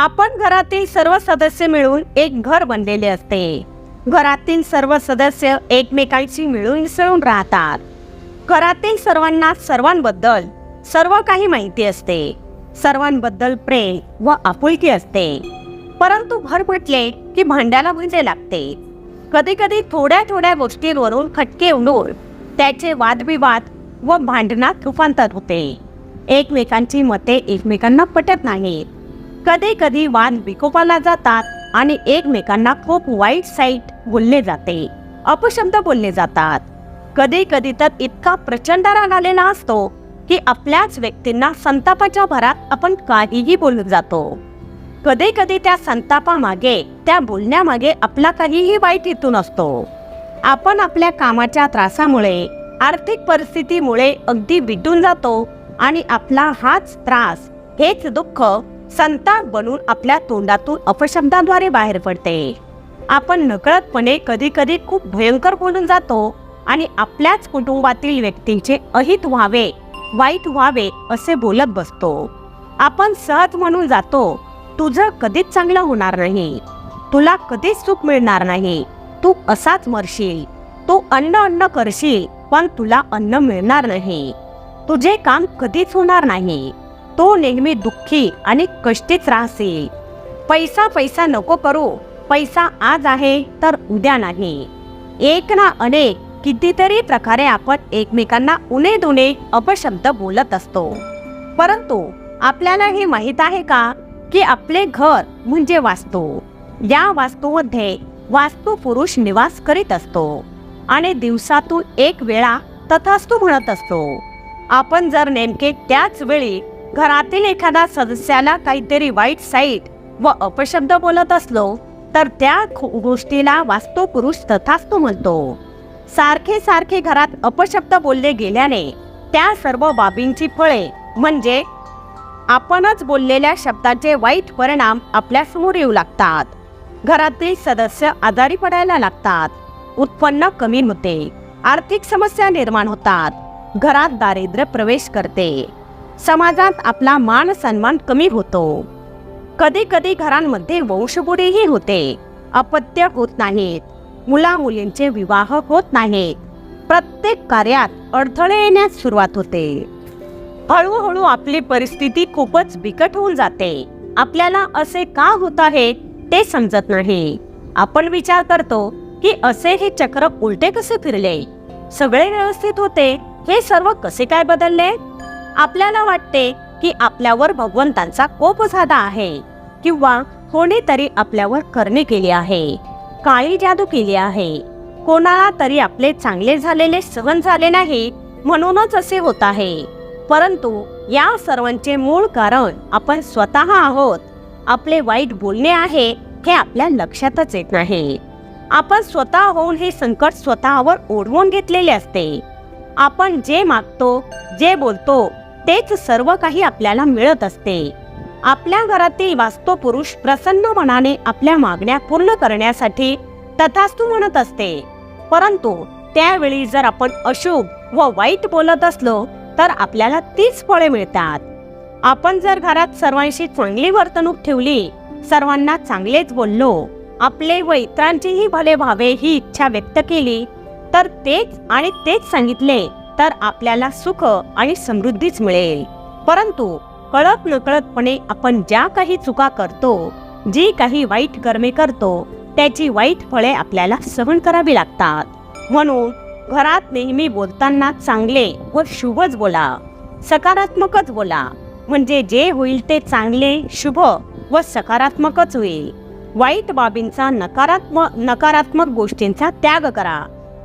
आपण घरातील सर्व सदस्य मिळून एक घर बनलेले असते. घरातील सर्व सदस्य एकमेकांशी मिळून मिसळून राहतात. घरातील सर्वांना सर्वांबद्दल सर्व काही माहिती असते. सर्वांबद्दल प्रेम व आपुलकी असते. परंतु भर म्हटले की भांड्याला म्हणजे लागते. कधी कधी थोड्या थोड्या गोष्टींवरून खटके उडून त्याचे वादविवाद व भांडणात रूपांतर होते. एकमेकांची मते एकमेकांना पटत नाहीत. कधी कधी वाद विकोपाला जातात आणि एकमेकांना खूप वाईट साईट बोलले जाते अपशब्द बोलले जातात. कधी कधी तर इतका प्रचंड राग आलेला असतो की आपल्याच व्यक्तींना संतापाच्या भरात आपण काहीही बोलत जातो. कधी कधी त्या संतापामागे त्या बोलण्यामागे आपला काहीही वाईट हेतू नसतो. आपण आपल्या कामाच्या त्रासामुळे आर्थिक परिस्थितीमुळे अगदी विटून जातो आणि आपला हाच त्रास हेच दुःख संताप बनून आपल्या तोंडातून अपशब्दाद्वारे बाहेर पडते. आपण नकळतपणे कधी कधी खूप भयंकर बोलून जातो आणि आपल्याच कुटुंबातील व्यक्तींचे अहित व्हावे वाईट व्हावे असे बोलत बसतो. आपण सहज म्हणून जातो तुझं कधीच चांगलं होणार नाही. तुला कधीच सुख मिळणार नाही. तू असाच मरशील. तू अन्न अन्न करशील पण तुला अन्न मिळणार नाही. तुझे काम कधीच होणार नाही. तो नेहमी दुःखी आणि कष्टीच राहसे. पैसा पैसा नको करू. पैसा आज आहे तर उद्या नाही. एक ना अनेक कितीतरी प्रकारे आपण एकमेकांना उणे दुणे अपशब्द बोलत असतो. परंतु आपल्याला हे माहीत आहे का की आपले घर म्हणजे वास्तू. या वास्तूमध्ये वास्तू पुरुष निवास करीत असतो. आणि दिवसातून एक वेळा तथास्तू म्हणत असतो. आपण जर नेमके त्याच वेळी घरातील एखाद्या सदस्याला काहीतरी वाईट साईट व अपशब्द बोलत असलो तर त्या गोष्टीला वास्तव पुरुष तथास्तू म्हणतो. सारखे सारखे घरात अपशब्द बोलले गेल्याने त्या सर्व बाबींची फळे म्हणजे आपणच बोललेल्या शब्दाचे वाईट परिणाम आपल्यासमोर येऊ लागतात. घरातील सदस्य आजारी पडायला लागतात. उत्पन्न कमी होते. आर्थिक समस्या निर्माण होतात. घरात दारिद्र्य प्रवेश करते. समाजात आपला मान सन्मान कमी होतो. कधी कधी घरांमध्ये वंशबुडीही होते. अपत्य होत नाहीत. मुला मुलींचे विवाह होत नाहीत. प्रत्येक कार्यात अडथळे येण्यास सुरुवात होते. हळूहळू आपली परिस्थिती खूपच बिकट होऊन जाते. आपल्याला असे का होत आहे ते समजत नाही. आपण विचार करतो की असे हे चक्र उलटे कसे फिरले? सगळे व्यवस्थित होते? हे सर्व कसे काय बदलले? आपल्याला वाटते की आपल्यावर भगवंतांचा कोप झाला आहे किंवा कोणीतरी आपल्यावर करणे केली आहे काळी जादू केली आहे. कोणाला तरी आपले चांगले झालेले सहन झाले नाही म्हणूनच असे होत आहे. परंतु या सर्वांचे मूळ कारण आपण स्वतः आहोत. आपले वाईट बोलणे आहे हे आपल्या लक्षातच येत नाही. आपण स्वतः होऊन हे संकट स्वतःवर ओढवून घेतलेले असते. आपण जे मागतो जे बोलतो तेच सर्व काही आपल्याला मिळत असते. आपल्या घरातील वास्तव पुरुष प्रसन्न मनाने आपल्या मागण्या पूर्ण करण्यासाठी तथास्तू म्हणत असते. परंतु त्यावेळी जर आपण अशुभ व वाईट बोलत असलो तर आपल्याला तीच फळे मिळतात. आपण जर घरात सर्वांशी चांगली वर्तणूक ठेवली सर्वांना चांगलेच बोललो आपले व इतरांचेही भले व्हावे ही इच्छा व्यक्त केली तर तेच आणि तेच सांगितले तर आपल्याला सुख आणि समृद्धीच मिळेल. परंतु कळत नकळतपणे आपण ज्या काही चुका करतो जी काही वाईट कर्मे करतो त्याची वाईट फळे आपल्याला सहन करावी लागतात. म्हणून घरात नेहमी बोलताना चांगले व शुभच बोला. सकारात्मकच बोला. म्हणजे जे होईल ते चांगले शुभ व सकारात्मकच होईल. वाईट बाबींचा नकारात्मक नकारात्मक गोष्टींचा त्याग करा.